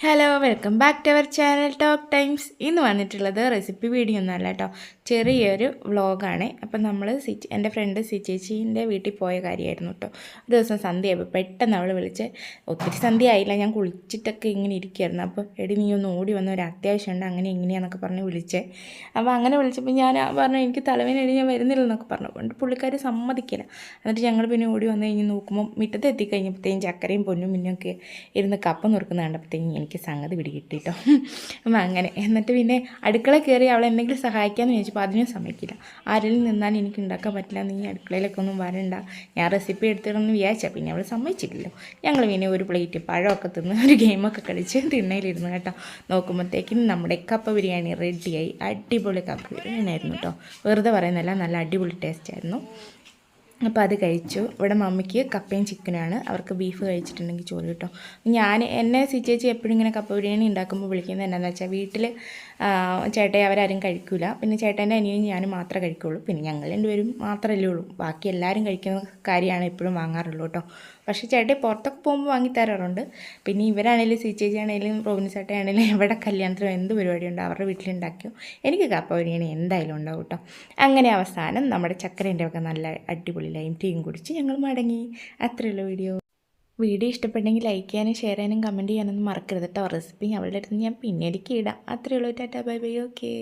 Hello welcome back to our channel talk times ഇന്ന് വന്നിട്ടുള്ളത് recipe video ഒന്നുമല്ല കേട്ടോ ചെറിയൊരു വ്ളോഗാണ് അപ്പം നമ്മൾ സിച്ച് എന്റെ ഫ്രണ്ട് സിച്ചേച്ചീന്റെ വീട്ടിൽ പോയ കാര്യമായിരുന്നു കേട്ടോ ഒരു ദിവസം സന്ധ്യയായപ്പോൾ പെട്ടെന്ന് അവൾ വിളിച്ച് ഒത്തിരി സന്ധ്യ ആയില്ല ഞാൻ കുളിച്ചിട്ടൊക്കെ ഇങ്ങനെ ഇരിക്കുകയായിരുന്നു അപ്പോൾ എടി നീ ഒന്ന് ഓടി വന്ന? ഒരു അത്യാവശ്യമുണ്ട് അങ്ങനെ ഇങ്ങനെയാണെന്നൊക്കെ പറഞ്ഞ് വിളിച്ചേ. അപ്പോൾ അങ്ങനെ വിളിച്ചപ്പോൾ ഞാൻ പറഞ്ഞു എനിക്ക് തലവേനടി ഞാൻ വരുന്നില്ലെന്നൊക്കെ പറഞ്ഞു. അതുകൊണ്ട് പുള്ളിക്കാർ സമ്മതിക്കില്ല. എന്നിട്ട് ഞങ്ങൾ പിന്നെ ഓടി വന്നു കഴിഞ്ഞ് നോക്കുമ്പോൾ മുറ്റത്ത് എത്തിക്കഴിഞ്ഞപ്പോഴത്തേക്കും ചക്കരയും പൊന്നും മിന്നൊക്കെ ഇരുന്ന് കപ്പ നുറുക്കുന്ന കണ്ടപ്പോഴത്തേക്കും എനിക്ക് സംഗതി പിടികിട്ടി കേട്ടോ അപ്പം അങ്ങനെ. എന്നിട്ട് പിന്നെ അടുക്കള കയറി അവളെ എന്തെങ്കിലും സഹായിക്കാമെന്ന് ചോദിച്ചപ്പോൾ അതിനും സമ്മതിക്കില്ല. ആരിൽ നിന്നാൽ എനിക്ക് ഉണ്ടാക്കാൻ പറ്റില്ല നീ അടുക്കളയിലൊക്കെ ഒന്നും വരണ്ട. ഞാൻ റെസിപ്പി എടുത്തിടണമെന്ന് വിചാരിച്ചാൽ പിന്നെ അവൾ സമ്മതിച്ചില്ലല്ലോ. ഞങ്ങൾ പിന്നെ ഒരു പ്ലേറ്റ് പഴമൊക്കെ തിന്ന് ഒരു ഗെയിമൊക്കെ കളിച്ച് തിണ്ണയിലിരുന്നു കേട്ടോ. നോക്കുമ്പോഴത്തേക്കും നമ്മുടെ കപ്പ ബിരിയാണി റെഡിയായി അടിപൊളി കപ്പ ബിരിയാണി ആയിരുന്നു കേട്ടോ. വെറുതെ പറയുന്നല്ല നല്ല അടിപൊളി ടേസ്റ്റ് ആയിരുന്നു. അപ്പോൾ അത് കഴിച്ചു. ഇവിടെ മമ്മിക്ക് കപ്പയും ചിക്കനുമാണ് അവർക്ക് ബീഫ് കഴിച്ചിട്ടുണ്ടെങ്കിൽ ചോറ് കിട്ടും. ഞാൻ എന്നെ സിച്ചേച്ചി എപ്പോഴും ഇങ്ങനെ കപ്പ ബിരിയാണി ഉണ്ടാക്കുമ്പോൾ വിളിക്കുന്നത് എന്താണെന്ന് വെച്ചാൽ വീട്ടിൽ ചേട്ടയെ അവരാരും കഴിക്കില്ല പിന്നെ ചേട്ടന്റെ അനിയനും ഞാനും മാത്രമേ കഴിക്കുള്ളൂ. പിന്നെ ഞങ്ങൾ രണ്ടുപേരും മാത്രമല്ലേ ഉള്ളൂ. ബാക്കി എല്ലാവരും കഴിക്കുന്ന കാര്യമാണ് എപ്പോഴും വാങ്ങാറുള്ളൂ കേട്ടോ. പക്ഷേ ചേട്ടൻ പുറത്തൊക്കെ പോകുമ്പോൾ വാങ്ങി തരാറുണ്ട്. പിന്നെ ഇവരാണെങ്കിലും സി ചേച്ചി ആണെങ്കിലും റോബിൻ ചേട്ടയാണെങ്കിലും എവിടെ കല്യാണത്തിലും എന്ത് പരിപാടി ഉണ്ടോ അവരുടെ വീട്ടിലുണ്ടാക്കിയോ എനിക്ക് കപ്പ ബിരിയാണി എന്തായാലും ഉണ്ടാവും കേട്ടോ. അങ്ങനെ അവസാനം നമ്മുടെ ചക്കരേന്റെ ഒക്കെ നല്ല അടിപൊളി ലൈം ടീയും കുടിച്ച് ഞങ്ങൾ മടങ്ങി. അത്രയുള്ള വീഡിയോ വീഡിയോ ഇഷ്ടപ്പെട്ടെങ്കിൽ ലൈക്ക് ചെയ്യാനും ഷെയർ ചെയ്യാനും കമന്റ് ചെയ്യാനൊന്നും മറക്കരുത് കേട്ടോ റെസിപ്പി അവളുടെ അടുത്ത് ഞാൻ പിന്നീട് ഇടാം അത്രയുള്ളൂ. Tata bye bye okay